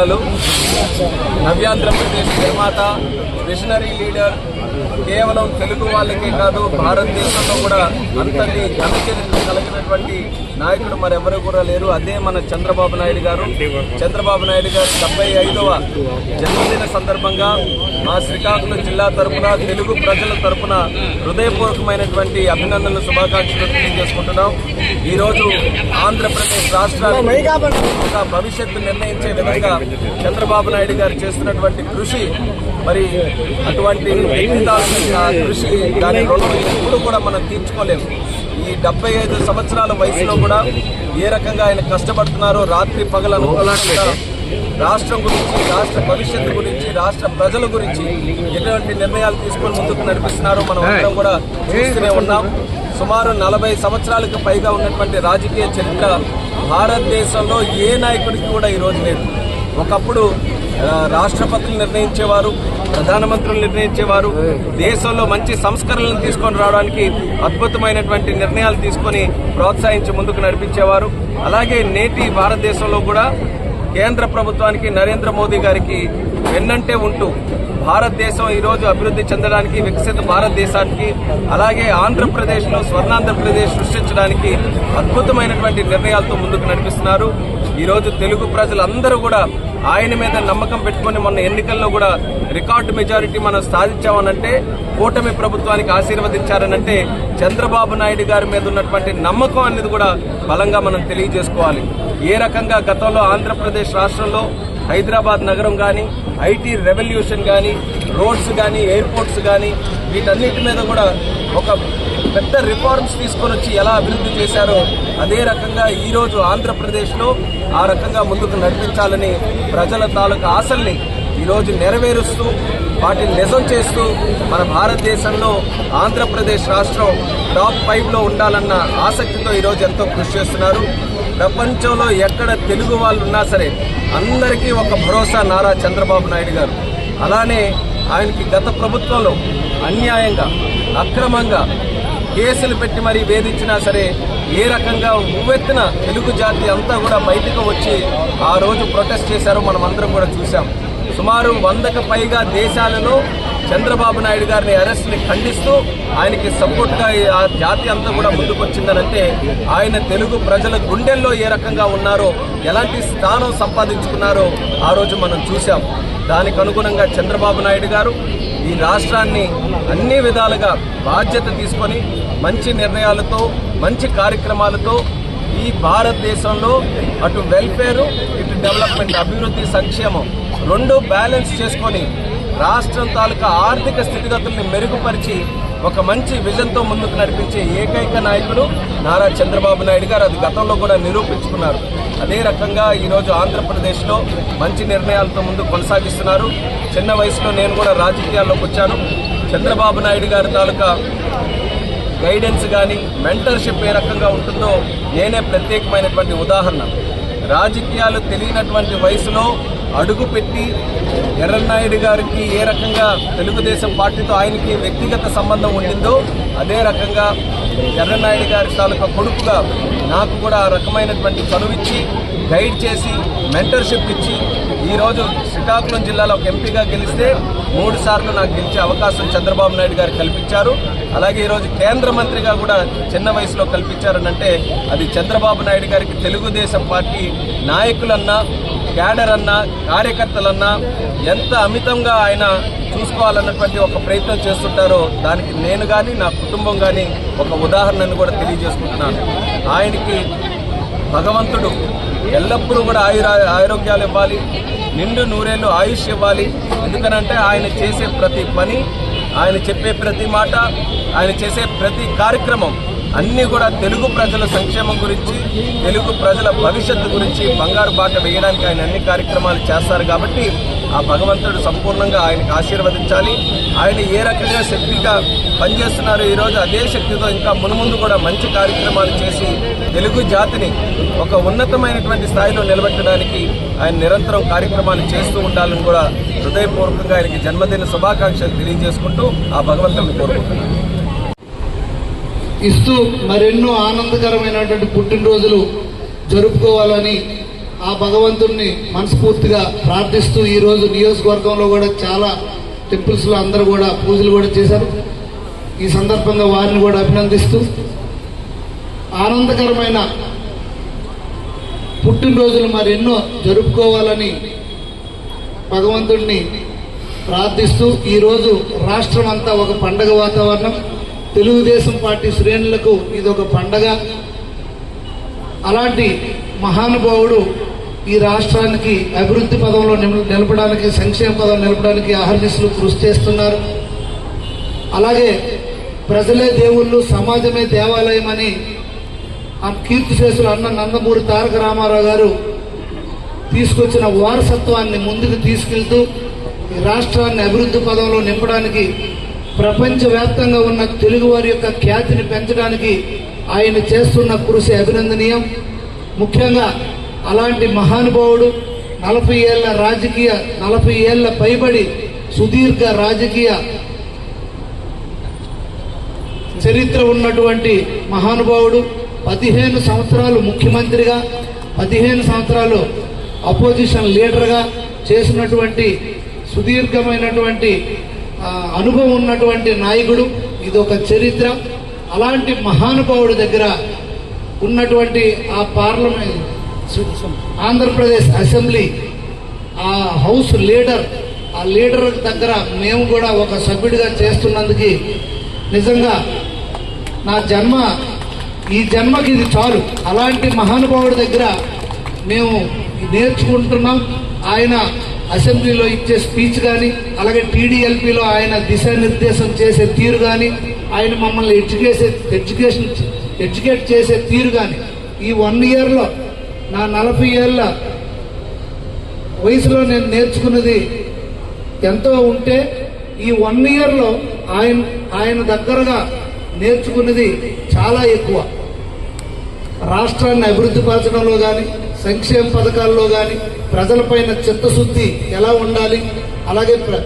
లు నవ్యాంధ్రప్రదేశ్ నిర్మాత machinery leader కేవలం తెలుగు వాళ్ళకే కాదు భారతదేశంలో కూడా అంతటి ఘన చరిత్ర కలిగినటువంటి నాయకుడు మరెవరు కూడా లేరు. అదే మన చంద్రబాబు నాయుడు గారు. చంద్రబాబు నాయుడు గారు డెబ్బై ఐదవ జన్మదిన సందర్భంగా మా శ్రీకాకుళం జిల్లా తరపున తెలుగు ప్రజల తరపున హృదయపూర్వకమైనటువంటి అభినందనలు శుభాకాంక్షలు తెలియజేసుకుంటున్నాం. ఈరోజు ఆంధ్రప్రదేశ్ రాష్ట్రానికి భవిష్యత్తు నిర్ణయించే విధంగా చంద్రబాబు నాయుడు గారు చేస్తున్నటువంటి కృషి మరి అటువంటి ఆ కృషి దాని రుణం ఎప్పుడు కూడా మనం తీర్చుకోలేము. ఈ డెబ్బై ఐదు సంవత్సరాల వయసులో కూడా ఏ రకంగా ఆయన కష్టపడుతున్నారో రాత్రి పగలను రాష్ట్రం గురించి రాష్ట్ర భవిష్యత్తు గురించి రాష్ట్ర ప్రజల గురించి ఎటువంటి నిర్ణయాలు తీసుకొని ముందుకు నడిపిస్తున్నారో మనం అందరం కూడా చూస్తూనే ఉన్నాం. సుమారు నలభై సంవత్సరాలకు పైగా ఉన్నటువంటి రాజకీయ చరిత్ర భారతదేశంలో ఏ నాయకుడికి కూడా ఈరోజు లేదు. ఒకప్పుడు రాష్ట్రపతులు నిర్ణయించేవారు ప్రధానమంత్రులు నిర్ణయించేవారు దేశంలో మంచి సంస్కరణలను తీసుకొని రావడానికి అద్భుతమైనటువంటి నిర్ణయాలు తీసుకొని ప్రోత్సహించి ముందుకు నడిపించేవారు. అలాగే నేటి భారతదేశంలో కూడా కేంద్ర ప్రభుత్వానికి నరేంద్ర మోదీ గారికి వెన్నంటే ఉంటూ భారతదేశం ఈరోజు అభివృద్ధి చెందడానికి వికసిత భారతదేశానికి అలాగే ఆంధ్రప్రదేశ్లో స్వర్ణాంధ్రప్రదేశ్ సృష్టించడానికి అద్భుతమైనటువంటి నిర్ణయాలతో ముందుకు నడిపిస్తున్నారు. ఈరోజు తెలుగు ప్రజలందరూ కూడా ఆయన మీద నమ్మకం పెట్టుకొని మొన్న ఎన్నికల్లో కూడా రికార్డు మెజారిటీ మనం సాధించామనంటే కూటమి ప్రభుత్వానికి ఆశీర్వదించారనంటే చంద్రబాబు నాయుడు గారి మీద ఉన్నటువంటి నమ్మకం అనేది కూడా బలంగా మనం తెలియజేసుకోవాలి. ఏ రకంగా గతంలో ఆంధ్రప్రదేశ్ రాష్ట్రంలో హైదరాబాద్ నగరం కానీ ఐటీ రెవల్యూషన్ కానీ రోడ్స్ కానీ ఎయిర్పోర్ట్స్ కానీ వీటన్నిటి మీద కూడా ఒక పెద్ద రిఫార్మ్స్ తీసుకొని వచ్చి ఎలా అభివృద్ధి చేశారో అదే రకంగా ఈరోజు ఆంధ్రప్రదేశ్లో ఆ రకంగా ముందుకు నడిపించాలని ప్రజల తాలూకు ఆశల్ని ఈరోజు నెరవేరుస్తూ వాటిని నిజం చేస్తూ మన భారతదేశంలో ఆంధ్రప్రదేశ్ రాష్ట్రం టాప్ ఫైవ్లో ఉండాలన్న ఆసక్తితో ఈరోజు ఎంతో కృషి చేస్తున్నారు. ప్రపంచంలో ఎక్కడ తెలుగు వాళ్ళు ఉన్నా సరే అందరికీ ఒక భరోసా నారా చంద్రబాబు నాయుడు గారు. అలానే ఆయనకి గత ప్రభుత్వంలో అన్యాయంగా అక్రమంగా కేసులు పెట్టి మరీ వేధించినా సరే ఏ రకంగా ఉవ్వెత్తిన తెలుగు జాతి అంతా కూడా బయటకు వచ్చి ఆ రోజు ప్రొటెస్ట్ చేశారో మనం అందరం కూడా చూసాం సుమారు వందకు పైగా దేశాలలో చంద్రబాబు నాయుడు గారిని అరెస్ట్ని ఖండిస్తూ ఆయనకి సపోర్ట్గా ఆ జాతి అంతా కూడా ముందుకొచ్చిందనంటే ఆయన తెలుగు ప్రజల గుండెల్లో ఏ రకంగా ఉన్నారో ఎలాంటి స్థానం సంపాదించుకున్నారో ఆ రోజు మనం చూసాం దానికి అనుగుణంగా చంద్రబాబు నాయుడు గారు రాష్ట్రాన్ని అన్ని విధాలుగా బాధ్యత తీసుకొని మంచి నిర్ణయాలతో మంచి కార్యక్రమాలతో ఈ భారతదేశంలో అటు వెల్ఫేరు ఇటు డెవలప్మెంట్ అభివృద్ధి సంక్షేమం రెండు బ్యాలెన్స్ చేసుకొని రాష్ట్రం తాలూకా ఆర్థిక స్థితిగతుల్ని మెరుగుపరిచి ఒక మంచి విజన్తో ముందుకు నడిపించే ఏకైక నాయకుడు నారా చంద్రబాబు నాయుడు గారు. అది గతంలో కూడా నిరూపించుకున్నారు. అదే రకంగా ఈరోజు ఆంధ్రప్రదేశ్లో మంచి నిర్ణయాలతో ముందు కొనసాగిస్తున్నారు. చిన్న వయసులో నేను కూడా రాజకీయాల్లోకి వచ్చాను. చంద్రబాబు నాయుడు గారి తాలూకా గైడెన్స్ కానీ మెంటర్షిప్ ఏ రకంగా ఉంటుందో నేనే ప్రత్యేకమైనటువంటి ఉదాహరణ. రాజకీయాలు తెలియనటువంటి వయసులో అడుగుపెట్టి ఎర్రన్నాయుడు గారికి ఏ రకంగా తెలుగుదేశం పార్టీతో ఆయనకి వ్యక్తిగత సంబంధం ఉండిందో అదే రకంగా ఎర్రన్నాయుడు గారి తాలూకా కొడుకుగా నాకు కూడా ఆ రకమైనటువంటి చనువిచ్చి గైడ్ చేసి మెంటర్షిప్ ఇచ్చి ఈరోజు శ్రీకాకుళం జిల్లాలో ఒక ఎంపీగా గెలిస్తే మూడు సార్లు నాకు గెలిచే అవకాశం చంద్రబాబు నాయుడు గారు కల్పించారు. అలాగే ఈరోజు కేంద్ర మంత్రిగా కూడా చిన్న వయసులో కల్పించారనంటే అది చంద్రబాబు నాయుడు గారికి తెలుగుదేశం పార్టీ నాయకులన్నా క్యాడర్ అన్నా కార్యకర్తలన్నా ఎంత అమితంగా ఆయన చూసుకోవాలన్నటువంటి ఒక ప్రయత్నం చేస్తుంటారో దానికి నేను కానీ నా కుటుంబం కానీ ఒక ఉదాహరణను కూడా తెలియజేసుకుంటున్నాను. ఆయనకి భగవంతుడు ఎల్లప్పుడూ కూడా ఆయుర ఆరోగ్యాలు ఇవ్వాలి నిండు నూరేళ్ళు ఆయుష్ ఇవ్వాలి ఎందుకనంటే ఆయన చేసే ప్రతి పని ఆయన చెప్పే ప్రతి మాట ఆయన చేసే ప్రతి కార్యక్రమం అన్నీ కూడా తెలుగు ప్రజల సంక్షేమం గురించి తెలుగు ప్రజల భవిష్యత్తు గురించి బంగారు బాట వేయడానికి ఆయన అన్ని కార్యక్రమాలు చేస్తారు కాబట్టి ఆ భగవంతుడు సంపూర్ణంగా ఆయనకు ఆశీర్వదించాలి. ఆయన ఏ రకంగా శక్తిగా పనిచేస్తున్నారో ఈరోజు అదే శక్తితో ఇంకా మునుముందు కూడా మంచి కార్యక్రమాలు చేసి తెలుగు జాతిని ఒక ఉన్నతమైనటువంటి స్థాయిలో నిలబెట్టడానికి ఆయన నిరంతరం కార్యక్రమాలు చేస్తూ ఉండాలని కూడా హృదయపూర్వకంగా ఆయనకి జన్మదిన శుభాకాంక్షలు తెలియజేసుకుంటూ ఆ భగవంతుడిని కోరుకుంటున్నాను. ఇస్తూ మరెన్నో ఆనందకరమైనటువంటి పుట్టినరోజులు జరుపుకోవాలని ఆ భగవంతుణ్ణి మనస్ఫూర్తిగా ప్రార్థిస్తూ ఈరోజు నియోజకవర్గంలో కూడా చాలా టెంపుల్స్లో అందరూ కూడా పూజలు కూడా చేశారు. ఈ సందర్భంగా వారిని కూడా అభినందిస్తూ ఆనందకరమైన పుట్టినరోజులు మరెన్నో జరుపుకోవాలని భగవంతుణ్ణి ప్రార్థిస్తూ ఈరోజు రాష్ట్రం అంతా ఒక పండగ వాతావరణం. తెలుగుదేశం పార్టీ శ్రేణులకు ఇది ఒక పండగ. అలాంటి మహానుభావుడు ఈ రాష్ట్రానికి అభివృద్ధి పదంలో నిలపడానికి సంక్షేమ పదం నిలపడానికి అహర్నిశలు కృషి చేస్తున్నారు. అలాగే ప్రజలే దేవుళ్ళు సమాజమే దేవాలయం అని ఆ కీర్తిశేషులు అన్న నందమూరి తారక రామారావు గారు తీసుకొచ్చిన వారసత్వాన్ని ముందుకు తీసుకెళ్తూ ఈ రాష్ట్రాన్ని అభివృద్ధి పదంలో నింపడానికి ప్రపంచవ్యాప్తంగా ఉన్న తెలుగువారి యొక్క ఖ్యాతిని పెంచడానికి ఆయన చేస్తున్న కృషి అభినందనీయం. ముఖ్యంగా అలాంటి మహానుభావుడు నలభై ఏళ్ళ రాజకీయ నలభై ఏళ్ళ పైబడి సుదీర్ఘ రాజకీయ చరిత్ర ఉన్నటువంటి మహానుభావుడు పదిహేను సంవత్సరాలు ముఖ్యమంత్రిగా పదిహేను సంవత్సరాలు అపోజిషన్ లీడర్గా చేసినటువంటి సుదీర్ఘమైనటువంటి అనుభవం ఉన్నటువంటి నాయకుడు. ఇది ఒక చరిత్ర. అలాంటి మహానుభావుడి దగ్గర ఉన్నటువంటి ఆ పార్లమెంట్ ఆంధ్రప్రదేశ్ అసెంబ్లీ ఆ హౌస్ లీడర్ ఆ లీడర్ దగ్గర మేము కూడా ఒక సభ్యుడిగా చేస్తున్నందుకు నిజంగా నా జన్మ ఈ జన్మకి ఇది చాలు. అలాంటి మహానుభావుడి దగ్గర మేము నేర్చుకుంటున్నాం. ఆయన అసెంబ్లీలో ఇచ్చే స్పీచ్ కానీ అలాగే టీడీఎల్పీలో ఆయన దిశానిర్దేశం చేసే తీరు కానీ ఆయన మమ్మల్ని ఎడ్యుకేషన్ ఎడ్యుకేషన్ ఎడ్యుకేట్ చేసే తీరు కానీ ఈ వన్ ఇయర్లో నా నలభై ఏళ్ళ వయసులో నేను నేర్చుకున్నది ఎంతో ఉంటే ఈ వన్ ఇయర్లో ఆయన ఆయన దగ్గరగా నేర్చుకున్నది చాలా ఎక్కువ. రాష్ట్రాన్ని అభివృద్ధి పరచడంలో కానీ సంక్షేమ పథకాల్లో కానీ ప్రజలపైన చిత్తశుద్ధి ఎలా ఉండాలి? అలాగే ప్ర-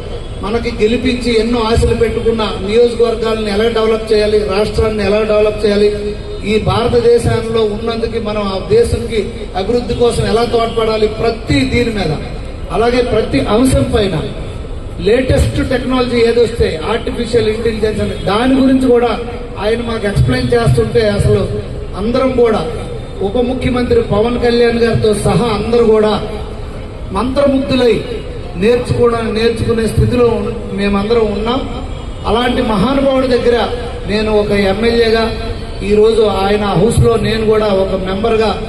మనకి గెలిపించి ఎన్నో ఆశలు పెట్టుకున్న నియోజకవర్గాలను ఎలా డెవలప్ చేయాలి? రాష్ట్రాన్ని ఎలా డెవలప్ చేయాలి? ఈ భారతదేశంలో ఉన్నందుకు మనం ఆ దేశానికి అభివృద్ధి కోసం ఎలా తోడ్పడాలి ప్రతి దీని మీద. అలాగే ప్రతి అంశం పైన లేటెస్ట్ టెక్నాలజీ ఏదొస్తే ఆర్టిఫిషియల్ ఇంటెలిజెన్స్ అని దాని గురించి కూడా ఆయన మాకు ఎక్స్ప్లెయిన్ చేస్తుంటే అసలు అందరం కూడా ఉప ముఖ్యమంత్రి పవన్ కళ్యాణ్ గారితో సహా అందరూ కూడా మంత్రముగ్ధులై నేర్చుకోవడం నేర్చుకునే స్థితిలో మేమందరం ఉన్నాం. అలాంటి మహానుభావుడి దగ్గర నేను ఒక ఎమ్మెల్యేగా ఈరోజు ఆయన హౌస్లో నేను కూడా ఒక మెంబర్గా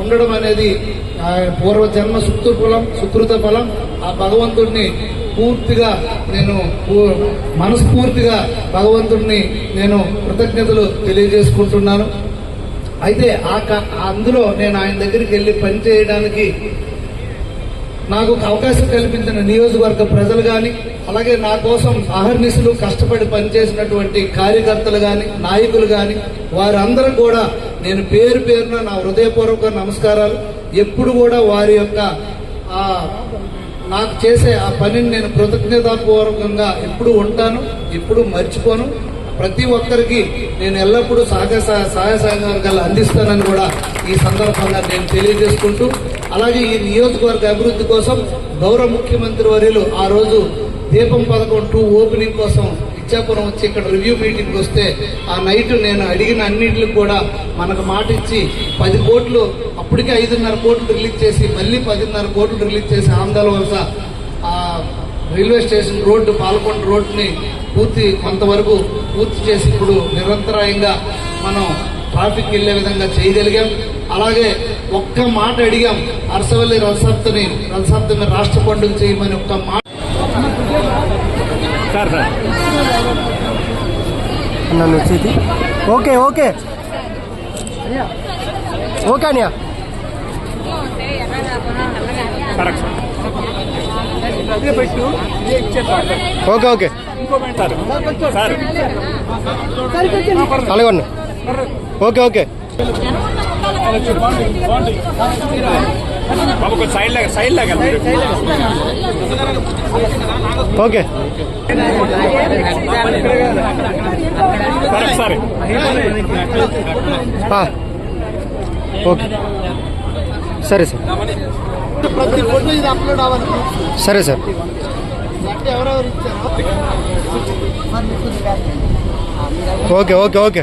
ఉండడం అనేది ఆయన పూర్వ జన్మ సుకృత ఫలం సుకృత ఫలం. ఆ భగవంతుడిని పూర్తిగా నేను పూ- మనస్ఫూర్తిగా భగవంతుడిని నేను కృతజ్ఞతలు తెలియజేసుకుంటున్నాను. అయితే ఆ క- అందులో నేను ఆయన దగ్గరికి వెళ్ళి పని చేయడానికి నాకు ఒక అవకాశం కల్పించిన నియోజకవర్గ ప్రజలు కానీ అలాగే నా కోసం అహర్నిశలు కష్టపడి పనిచేసినటువంటి కార్యకర్తలు కానీ నాయకులు కానీ వారందరూ కూడా నేను పేరు పేరున నా హృదయపూర్వక నమస్కారాలు. ఎప్పుడు కూడా వారి యొక్క నాకు చేసే ఆ పనిని నేను కృతజ్ఞతాపూర్వకంగా ఎప్పుడు ఉంటాను ఎప్పుడు మర్చిపోను. ప్రతి ఒక్కరికి నేను ఎల్లప్పుడూ సహజ సహాయ సహకారాలు అందిస్తానని కూడా ఈ సందర్భంగా నేను తెలియజేసుకుంటూ అలాగే ఈ నియోజకవర్గ అభివృద్ధి కోసం గౌరవ ముఖ్యమంత్రి వర్యులు ఆ రోజు దీపం పథకం టూ ఓపెనింగ్ కోసం ఇచ్చాపురం వచ్చి ఇక్కడ రివ్యూ మీటింగ్ వస్తే ఆ నైట్ నేను అడిగిన అన్నింటికి కూడా మనకు మాట ఇచ్చి పది కోట్లు అప్పటికే ఐదున్నర కోట్లు రిలీజ్ చేసి మళ్ళీ పదిన్నర కోట్లు రిలీజ్ చేసి ఆంధ్ర వలస రైల్వే స్టేషన్ రోడ్డు పాలకొండ రోడ్డుని పూర్తి కొంతవరకు పూర్తి చేసి ఇప్పుడు నిరంతరాయంగా మనం ట్రాఫిక్ వెళ్ళే విధంగా చేయగలిగాం. అలాగే ఒక్క మాట అడిగాం అరసవల్లి రథసప్తని రథసప్తమి రాష్ట్ర పండుగ చేయమని ఒక్క మాట. నన్ను వచ్చేది. Okay okay. ఓకే అనియా. Okay okay. సార్. సార్ అలాగే ఉన్నా ఓకే ఓకే. బాబు కొంచెం సైడ్ లాగా సైడ్ లాగా ఓకే కరెక్ట్ సార్ ఆ. ఓకే సరే సార్ ప్రతి ఫోటో ఇది అప్లోడ్ అవ్వాలి సరే సార్ అంటే ఎవరెవరు ఇచ్చారో ఓకే ఓకే ఓకే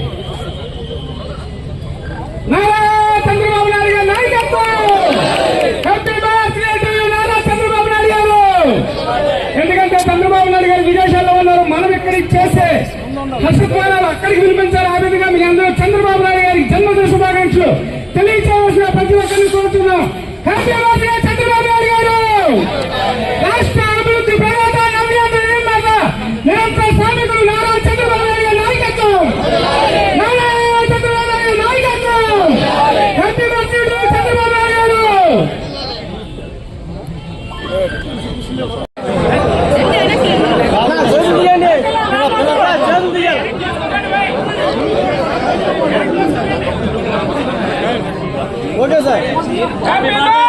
ఉన్నారు ఇక్కడికి చేస్తే హర్షద్వారాలు అక్కడికి వినిపించాలి. ఆ విధంగా మీ అందరూ చంద్రబాబు నాయుడు గారికి జన్మదిన శుభాకాంక్షలు తెలియచేయవలసిన ప్రతి ఒక్కరిని కోరుతున్నాం. హ్యాపీ చంద్రబాబు నాయుడు గారు! Okay sir